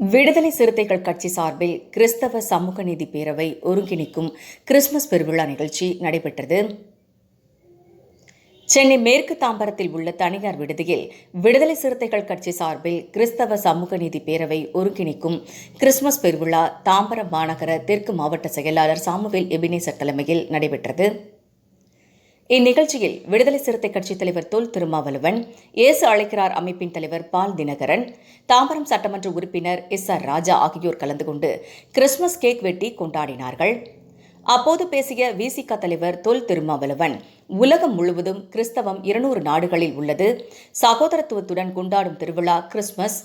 விடுதலை சிறுத்தைகள் கட்சி சார்பில் கிறிஸ்தவ சமூக நீதி பேரவை ஒருங்கிணைக்கும் கிறிஸ்துமஸ் பெருவிழா நிகழ்ச்சி நடைபெற்றது. சென்னை மேற்கு தாம்பரத்தில் உள்ள தனியார் விடுதியில் விடுதலை சிறுத்தைகள் கட்சி சார்பில் கிறிஸ்தவ சமூக நீதி பேரவை ஒருங்கிணைக்கும் கிறிஸ்துமஸ் பெருவிழா தாம்பரம் மாநகர தெற்கு மாவட்ட செயலாளர் சாமுவேல் எபினேசர் தலைமையில் நடைபெற்றது. இந்நிகழ்ச்சியில் விடுதலை சிறுத்தை கட்சித் தலைவர் தொல் திருமாவளவன் இயேசு அழைக்கிறார் அமைப்பின் தலைவர் பால் தினகரன் தாம்பரம் சட்டமன்ற உறுப்பினர் எஸ் ஆர் ராஜா ஆகியோர் கலந்து கொண்டு கிறிஸ்துமஸ் கேக் வெட்டி கொண்டாடினார்கள். அப்போது பேசிய விசிக தலைவர் தொல் திருமாவளவன் உலகம் முழுவதும் கிறிஸ்தவம் இருநூறு நாடுகளில் உள்ளது. சகோதரத்துவத்துடன் கொண்டாடும் திருவிழா கிறிஸ்துமஸ்.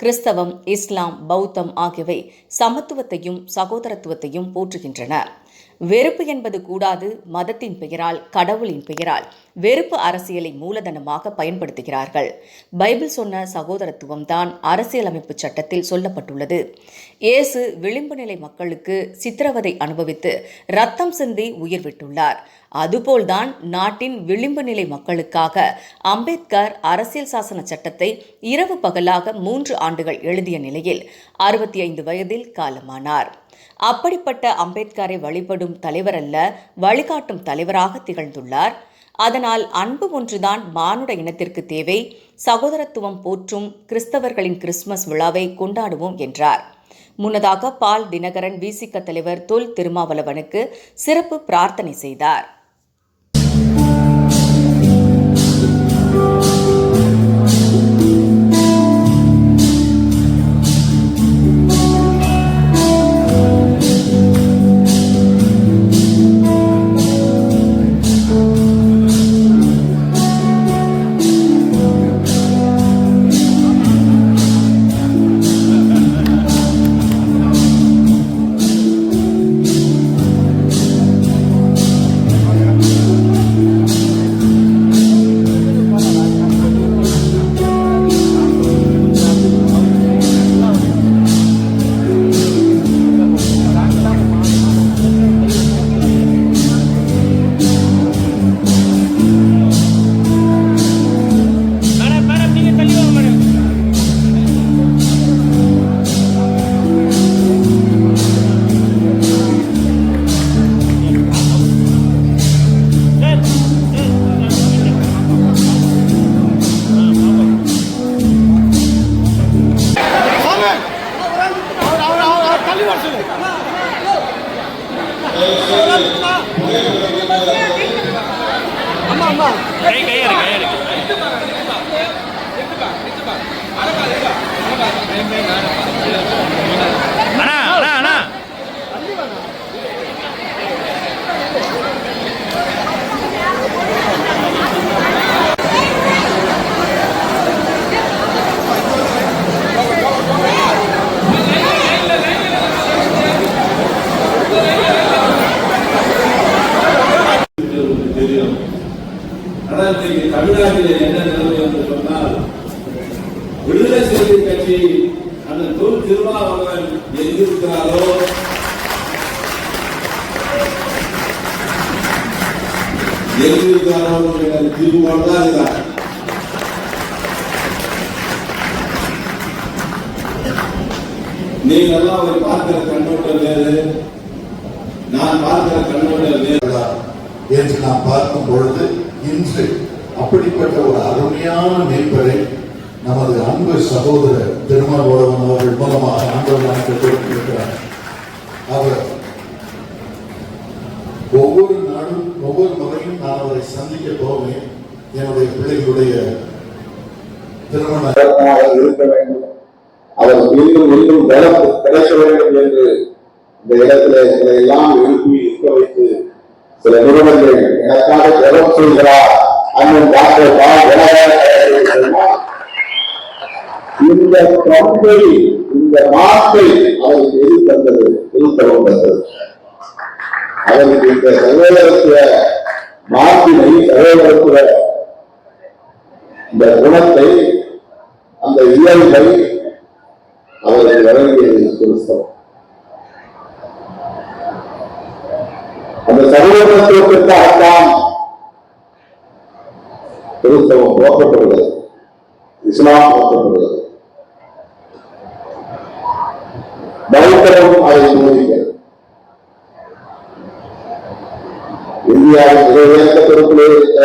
கிறிஸ்தவம் இஸ்லாம் பௌத்தம் ஆகியவை சமத்துவத்தையும் சகோதரத்துவத்தையும் போற்றுகின்றன. வெறுப்பு என்பது கூடாது மதத்தின் பெயரால் கடவுளின் பெயரால். வெறுப்பு அரசியலை மூலதனமாக பயன்படுத்துகிறார்கள். பைபிள் சொன்ன சகோதரத்துவம் தான் அரசியலமைப்பு சட்டத்தில் சொல்லப்பட்டுள்ளது. இயேசு விளிம்பு நிலை மக்களுக்கு சித்திரவதை அனுபவித்து ரத்தம் சிந்தி உயிர் விட்டுள்ளார் அதுபோல்தான் நாட்டின் விளிம்பு நிலை மக்களுக்காக அம்பேத்கர் அரசியல் சாசன சட்டத்தை இரவு பகலாக மூன்று ஆண்டுகள் எழுதிய நிலையில் அறுபத்தி ஐந்து வயதில் காலமானார். அப்படிப்பட்ட அம்பேத்கரை வழிபடும் தலைவர் அல்ல வழிகாட்டும் தலைவராக திகழ்ந்துள்ளார். அதனால் அன்பு ஒன்றுதான் மானுட இனத்திற்கு தேவை. சகோதரத்துவம் போற்றும் கிறிஸ்தவர்களின் கிறிஸ்துமஸ் விழாவை கொண்டாடுவோம் என்றார். முன்னதாக பால் தினகரன் விசிக தலைவர் தொல் திருமாவளவனுக்கு சிறப்பு பிரார்த்தனை செய்தார். கை கையா இருக்கு கையா இருக்கு அண்ணா அண்ணா அண்ணா உங்களுக்கு தெரியும் ஆனால் இன்றைக்கு தமிழ்நாட்டில் என்ன நிலவு என்று சொன்னால் விடுதலை செய்தி கட்சி அந்த தொல் திருமாவளவன் எங்கிருக்கிறாரோ எங்கிருக்கிறாரோ எனக்கு தீர்மானம் தான் இருக்கிறார் நீங்கள் எல்லாம் அவரை பார்க்கிற கண்ணோட்டம் வேறு நான் பார்க்கிற கண்ணோட்டம் வேறு. என்று நாம் பார்க்கும் பொழுது இன்று அப்படிப்பட்ட ஒரு அருமையான மீட்பரை நமது அன்பு சகோதரர் திருமண அவர்கள் மூலமாக ஆண்டவர் நமக்கு கொடுத்திருக்கிறார் அவர் ஒவ்வொரு நாளும் ஒவ்வொரு முறையும் நான் அவரை சந்திக்க போவேன் என்னுடைய பிள்ளைகளுடைய திருமண இருக்க வேண்டும். அவர் மீண்டும் மீண்டும் பலம் கிடைக்க வேண்டும் என்று இந்த இடத்துல எங்களை எல்லாம் எழுப்பி இருக்க வைத்து சில நிறுவனங்கள் எனக்காக ஜெபம் செய்கிறார். அண்ணன் டாக்டர் பா இந்த பண்பை இந்த மாற்றை அவருக்கு எது தந்தது எதிர்த்தவம் தந்தது அவருக்கு இந்த சகோதரத்துவ மாற்றினை சகோதரத்துவ இந்த குணத்தை அந்த இயல்பை அவருக்கு வழங்கியது கிறிஸ்தவம் அந்த சகோதரத்துவத்திற்காகத்தான் கிறிஸ்தவம் போக்கப்படுகிறது இஸ்லாம் போக்கப்படுகிறது பௌத்தமும் அதை போதிக்கிறது இந்தியாவின் மிக உயர்ந்த இருந்த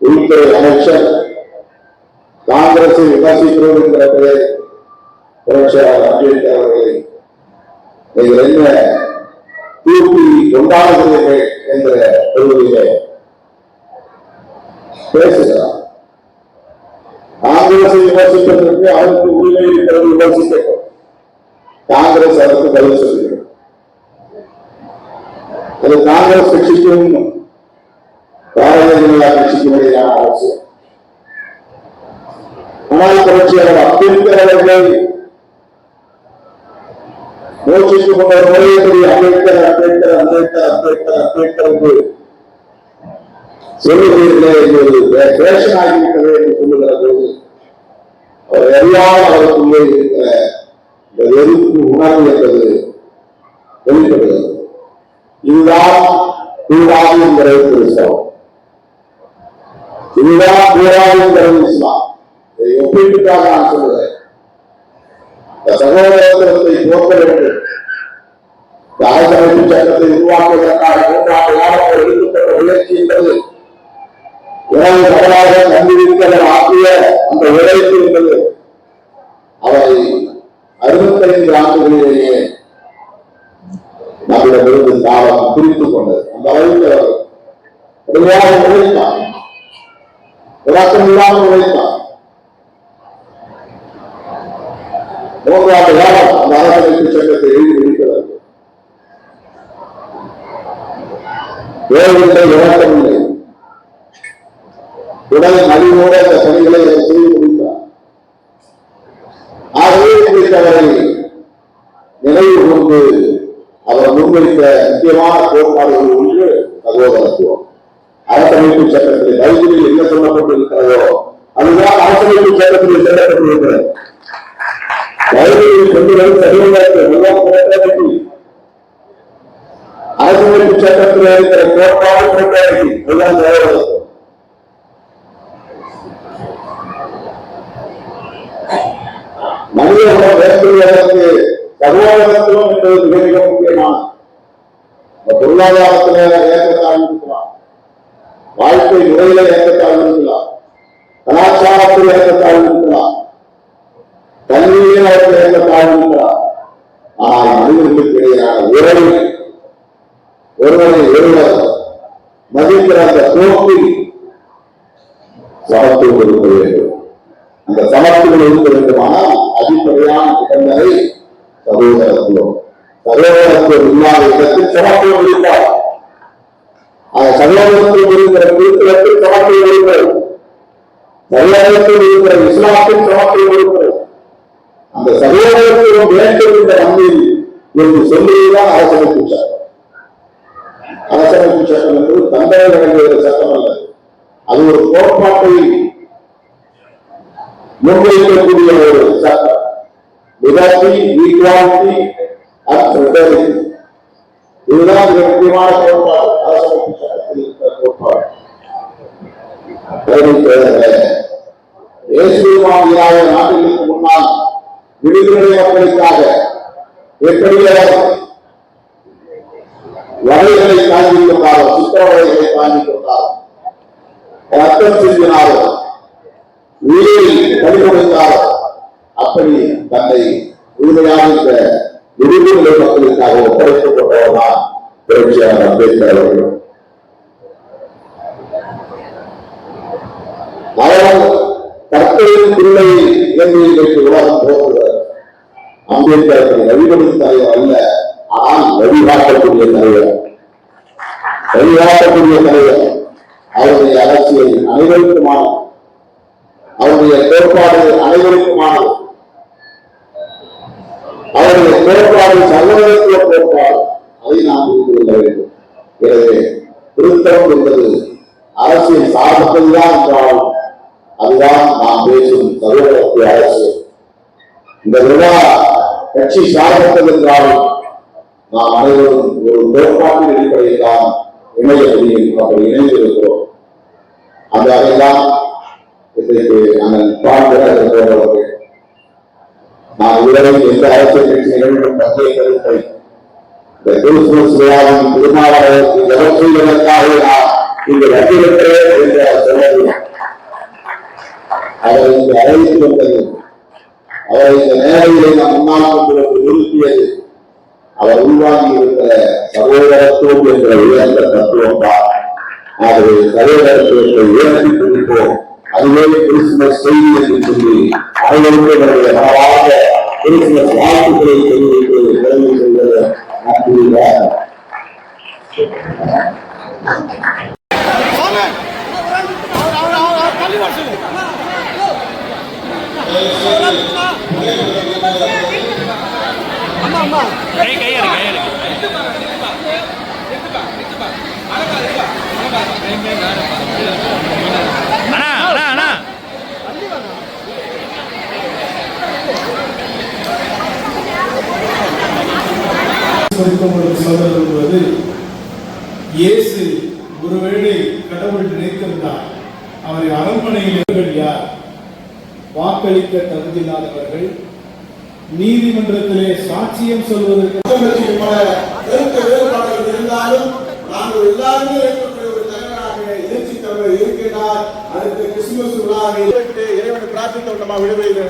உள்துறை அமைச்சர் காங்கிரஸை விமர்சிக்கிறோம் என்ற பெயர் புரட்சியாளர் அம்பேத்கர் அவர்களை நீங்கள் என்ன தூக்கி கொண்டாடுகிறீர்கள் என்ற கொள்கையிலே பேசுகிறார். காங்கிரஸை விமர்சிப்பதற்கு அவருக்கு உரிமை இருக்கிறது விமர்சிக்கட்டும் காங்கிரஸ் அதற்கு பதில் சொல்கிறது. அது காங்கிரஸ் கட்சிக்கும் பாரதிய ஜனதா கட்சிக்கும் இடையிலான அவசியம் ஆனால் புரட்சியாளர் அம்பேத்கர் மூச்சுக்கு முன்னர் முறையபடி அம்பேத்கர் அம்பேத்கர் அம்பேத்கர் அம்பேத்கர் அம்பேத்கர் என்று சொல்லுகிறீர்களே என்பது பேஷன் ஆகிவிட்டது என்று சொல்லுகிற போது அவர் அறியாமல் அவருக்குள்ளே இருக்கிற இந்த எதிர்ப்பு உணர்வு என்பது வெளிப்படுகிறது இதுதான் கூடாது என்கிற கிறிஸ்தவம் இதுதான் கூடாது என்கிறது இஸ்லாம் ஒப்பீட்டுக்காக நான் சொல்லுகிறேன் சகோதரத்துவத்தை போக்க வேண்டும் அரசமைப்பு சட்டத்தை உருவாக்குவதற்காக மூன்றாண்டு காலம் எடுக்கப்பட்ட முயற்சி என்பது உணவு தவறாக கண்டிருக்கிறவர் ஆக்கிய அந்த உழைப்பு என்பது அவரை அறுபத்தைந்து ஆண்டுகளிலேயே நம்மிடமிருந்து காலம் பிரித்துக் கொண்டது. அந்த அளவுக்கு அவர் கடுமையாக உழைத்தார். விளக்கம் இல்லாமல் உழைத்தார். மூன்றாண்டு காலம் அந்த அரசமைப்பு சட்டத்தை எழுதி இருக்கிறார் வேறில்லை இறக்கம் இல்லை. உடல் மலிவோடு அந்த பணிகளை செய்து முடித்தார் ஆகவே குறித்தவரை நினைவு கொண்டு அவர் முன்வைத்த முக்கியமான கோட்பாடுகள் ஒன்று சகோதரத்துவம். அரசமைப்பு சட்டத்தில் பைபிளில் என்ன சொல்லப்பட்டிருக்கிறதோ அதுதான் அரசமைப்பு சட்டத்தில் சொல்லப்பட்டிருக்கிறது. பைபிளில் வரும் சகோதரத்தை அரசமைப்பு சட்டத்தில் இருக்கிற கோட்பாடு கோட்பாடு அதுதான் சகோதரத்துவம். மனிதகுலம் மேற்கொள்வதற்கு என்பது மிக மிக முக்கியமான பொருளாதாரத்துல ஏற்றத்தாழ்வு இருக்கலாம். வாழ்க்கை முறையில ஏற்றத்தாழ்வு இருக்கலாம். கலாச்சாரத்தில் ஏற்றத்தாழ்வு இருக்கலாம். கல்வியில் அவர்கள் ஏற்றத்தாழ்வு இருக்கலாம். ஆனால் மனிதர்களுக்கு இடையிலான உறவு ஒருவரை ஒருவர் மதிக்கிற அந்த போக்கில் சமத்துவம் இருக்க வேண்டும். அந்த சமத்துவம் இருக்க வேண்டுமானால் அடிப்படையான நிபந்தனை சகோதரத்துவம் சகோதரத்துவம் இல்லாத இடத்தில் சமத்துவம் இருக்காது சகோதரத்துவம் இருக்கிற குறிப்பிடத்தில் சமத்துவம் இருக்கிறது சகோதரத்தில் இருக்கிற இஸ்லாத்தில் சமத்துவம் இருக்கிறது அந்த சகோதரத்துவம் வேண்டும் என்ற நம்பில் என்று சொல்லுவதுதான் அரசமைப்பு சட்டம் அரசமைப்பு சட்டம் என்பது தந்தை வழங்குகிற சட்டம் அல்ல அது ஒரு கோட்பாட்டை முன்வைக்கக்கூடிய ஒரு சட்டம். லிபர்ட்டி ஈக்வாலிட்டி அண்ட் ஃப்ரெட்டர்னிட்டி இதுதான் மிக முக்கியமான கோட்பாடு அரசமைப்பு சட்டத்தில் இருக்கிற கோட்பாடு இயேசுமாவியாக நாடுகளுக்கு முன்னால் விடுதலை மக்களுக்காக எப்படி அவர் வரைகளை தாங்கிக் கொண்டாரோ சித்திரவதைகளை தாங்கிக் கொண்டாரோ ரத்தம் சிந்தினாரோ உயிரை பறிகொடுத்தாரோ அப்படி தன்னை முழுமையாக இந்த விடுதலை மக்களுக்காக ஒப்படைத்துக் கொண்டவர்தான் புரட்சியாளர் அம்பேத்கர் அவர்கள். அவர் கர்த்தரின் பிள்ளை என்று இன்றைக்கு உலகம் போகிறார் அம்பேத்கர் வழிபடும் தலைவர் அல்ல ஆனால் வழிகாட்டக்கூடிய தலைவர். வழிகாட்டக்கூடிய தலைவர். அவருடைய அரசியல் அனைவருக்குமான அவருடைய கோட்பாடு அனைவருக்குமானது. அவருடைய கோட்பாடு சர்வதத்துவ கோட்பாடு அதை நாம் புரிந்து கொள்ள வேண்டும். எனவே திருத்தம் என்பது அரசியல் சார்ந்ததுதான் என்றால் அதுதான் நாம் பேசும் சர்வதத்துவ அரசியல் இந்த விழா கட்சி சார்ந்தது என்றாலும் நாம் அனைவரும் ஒரு கோட்பாட்டின் அடிப்படையில் தான் இணைய முடியும் அப்படி இணைந்திருக்கிறோம். அந்த வகைதான் இன்றைக்கு நாங்கள் பார்க்கிற அவர்கள். நான் இதுவரை எந்த அரசியல் கட்சி நிகழ்வும் பங்கேற்கவில்லை இந்த கிறிஸ்துமஸ் விழாவின் திருமாவளவருக்கு ஜெபம் செய்வதற்காக நான் இங்கு வந்திருக்கிறேன் என்று சொல்லவில்லை அவர் இங்கு அழைத்து வந்தது அவரை இந்த நேரத்தில் நாம் முன்னால் கொண்டு நிறுத்தியது அவர் உள்வாங்கி இருக்கிற சகோதரத்துவம் என்ற உயர்ந்த தத்துவம் தான் ஆகவே சகோதரத்துவத்தை உயர்த்தி பிடிப்போம் அதுவே கிறிஸ்துமஸ் செய்தி என்று சொல்லி அனைவருக்கும் என்னுடைய மனவார்ந்த கிறிஸ்துமஸ் வாழ்த்துக்களை தெரிவித்து நன்றியாக கை கை எடுங்க கை எடுங்க அண்ணா அண்ணா அண்ணா உங்களுக்கு சொல்ல விரும்புவது இயேசு ஒருவேளை கடவுள் நினைத்திருந்தார் அவரை அரண்மனையில் யார்? வாக்களிக்க தகுதியில்லாதவர்கள் நீதிமன்றத்திலே சாட்சியம் சொல்வதற்கு இருந்தாலும் நாங்கள் எல்லாருமே ஒரு தலைவராக எழுச்சி தலைவர் இருக்கின்றார். அடுத்த கிறிஸ்துமஸ் விழாவை இறைவனை பிரார்த்தித்து நம்ம விடுவதில்